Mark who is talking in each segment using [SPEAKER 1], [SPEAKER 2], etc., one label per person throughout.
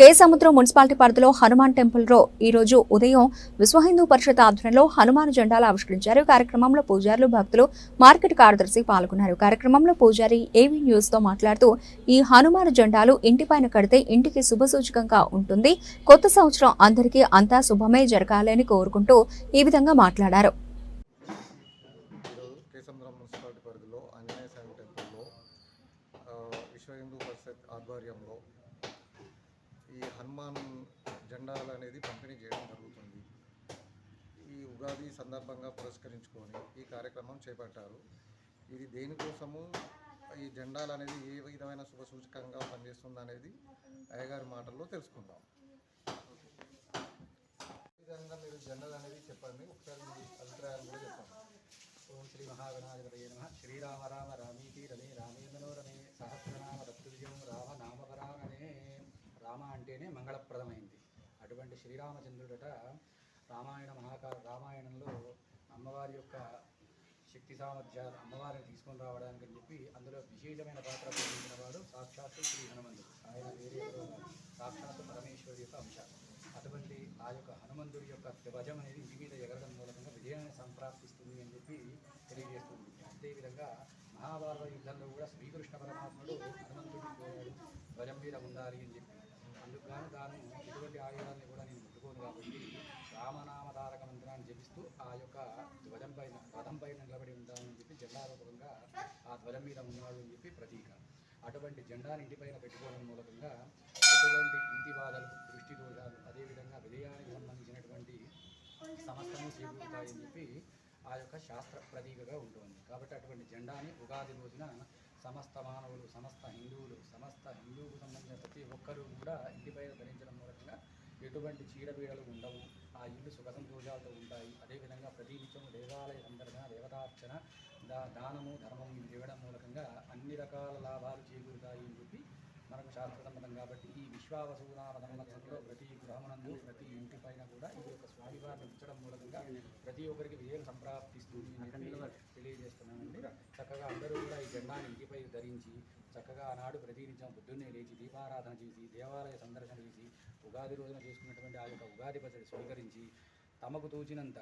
[SPEAKER 1] కే సముద్రం మున్సిపాలిటీ పరిధిలో హనుమాన్ టెంపుల్లో ఈ రోజు ఉదయం విశ్వ హిందూ పరిషత్ ఆధ్వర్యంలో హనుమాన్ జెండాలు ఆవిష్కరించారు. కార్యక్రమంలో పూజారులు భక్తులు మార్కెట్ కార్యదర్శి పాల్గొన్నారు. కార్యక్రమంలో పూజారి ఏవీ న్యూస్తో మాట్లాడుతూ ఈ హనుమాన్ జెండాలు ఇంటిపైన కడితే ఇంటికి శుభసూచకంగా ఉంటుంది. కొత్త సంవత్సరం అందరికీ అంతా శుభమే జరగాలని కోరుకుంటూ ఈ విధంగా మాట్లాడారు.
[SPEAKER 2] ఆధ్వర్యంలో కేసముద్రం మున్సిపాలిటీ పరిధిలో ఆంజనేయ స్వామి టెంపుల్లో ఆ, విశ్వ హిందూ పరిషత్ ఆధ్వర్యంలో ఈ హనుమాన్ జెండాలు అనేది పంపిణీ చేయడం జరుగుతుంది. ఈ ఉగాది సందర్భంగా పురస్కరించుకొని ఈ కార్యక్రమం చేపట్టారు. ఇది దేనికోసము ఈ జెండాలు అనేది ఏ విధమైన శుభ సూచకంగా పనిచేస్తుంది అనేది అయ్యగారి మాటల్లో తెలుసుకుందాం. ఈ విధంగా మీరు జెండాలు అనేది చెప్పండి. ఒకసారి మీ అభిప్రాయాలు కూడా చెప్పండి.
[SPEAKER 3] ఓం శ్రీ మహాగణాధిపతయ నమ. శ్రీరామ రామ రామీతి రమే రామే మనోరమే సహస్రనామ తత్తుల్యం రామ నామ రామ అంటేనే మంగళప్రదమైంది. అటువంటి శ్రీరామచంద్రుడట రామాయణ మహాకార రామాయణంలో అమ్మవారి యొక్క శక్తి సామర్థ్యాలు అమ్మవారిని తీసుకొని రావడానికి అని చెప్పి అందులో విశేషమైన పాత్ర పోషించిన వాడు సాక్షాత్తు శ్రీ హనుమంతుడు. ఆయన వేరే సాక్షాత్తు పరమేశ్వరి యొక్క అంశ. అటువంటి ఆ యొక్క హనుమంతుడి యొక్క ధ్వజం అనేది ఇంటి మీద ఎగరడం మూలకంగా విజయాన్ని సంప్రాప్తిస్తుంది అని చెప్పి తెలియజేస్తుంది. అదేవిధంగా మహాభారత యుద్ధంలో కూడా శ్రీకృష్ణ పరమాత్ముడు హనుమంతుడి ధ్వజం మీద ఉండాలి అని చెప్పి ఆయుధాన్ని కూడా నేను ముట్టుకోను కాబట్టి రామనామధారక మంత్రాన్ని జపిస్తూ ఆ యొక్క ధ్వజం పైన రథం పైన నిలబడి ఉంటానని చెప్పి జెండారూపకంగా ఆ ధ్వజం మీద ఉన్నాడు అని చెప్పి ప్రతీక. అటువంటి జెండాని ఇంటిపైన పెట్టుకోవడం మూలకంగా ఎటువంటి ఇంటి బాధలు దృష్టి దోషాలు అదేవిధంగా విజయానికి సంబంధించినటువంటి సమస్తము చేకూరుతాయని చెప్పి ఆ యొక్క శాస్త్ర ప్రతీకగా ఉంటుంది. కాబట్టి అటువంటి జెండాని ఉగాది రోజున సమస్త మానవులు సమస్త హిందువులు సమస్త హిందువుకు సంబంధించిన ప్రతి ఒక్కరూ కూడా ఇంటిపైన ఎటువంటి చీడపీడలు ఉండవు. ఆ ఇల్లు సుఖ సంతోషాలతో ఉంటాయి. అదేవిధంగా ప్రతి నిత్యం దేవాలయ సందర్శన దేవతార్చన దా దానము ధర్మం చేయడం మూలకంగా అన్ని రకాల లాభాలు చేకూరుతాయి అని చెప్పి మనకు శాస్త్ర సమ్మతం కాబట్టి ఈ విశ్వావసూనామ సంవత్సరంలో ప్రతి గృహమునందు ప్రతి ఇంటి పైన కూడా ఈ యొక్క స్వామివారిని ఉంచడం మూలకంగా ప్రతి ఒక్కరికి విజయం సంప్రాప్తిస్తుంది అని తెలియజేస్తున్నానండి. చక్కగా అందరూ కూడా ఈ జెండాని ఇంటిపై ధరించి చక్కగా ఆనాడు ప్రతినిత్యం పొద్దున్నే లేచి దీపారాధన చేసి దేవాలయ సందర్శన చేసి ఉగాది రోజున చేసుకున్నటువంటి ఆ యొక్క ఉగాది పచ్చడి స్వీకరించి తమకు తోచినంత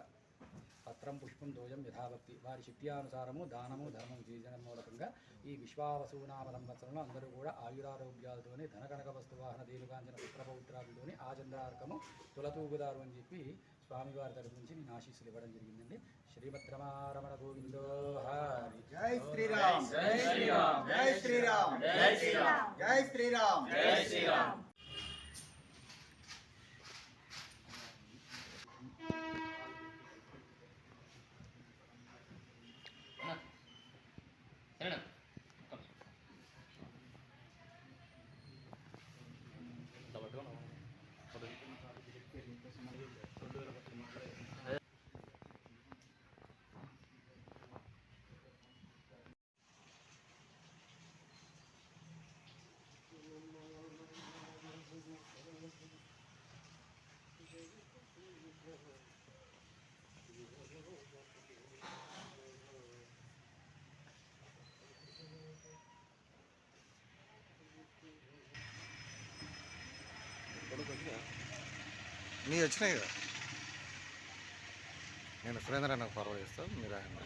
[SPEAKER 3] పత్రం పుష్పం దోజం యథాభక్తి వారి శక్త్యానుసారము దానము ధర్మం చేయడం మూలకంగా ఈ విశ్వావసునామ సంవత్సరంలో అందరూ కూడా ఆయురారోగ్యాలతోని ధనకనక వస్తు వాహన దేలుగాంచిన పుత్రపౌత్రాలతోని ఆచంద్రార్కము తులతూగుదారు అని చెప్పి స్వామివారి తరపు నుంచి నేను ఆశీస్సులు ఇవ్వడం జరిగిందండి. శ్రీమద్ రమారమణ గోవిందో హరి.
[SPEAKER 4] జై శ్రీరామ్. జై శ్రీరామ్. జై శ్రీరామ్. జై శ్రీరామ్. జై శ్రీరామ్. జై శ్రీరామ్. Madam Thank you.
[SPEAKER 2] నీ వచ్చినాయి కదా. నేను సురేంద్ర నాకు ఫార్వర్డ్ చేస్తాను మీరు ఆయన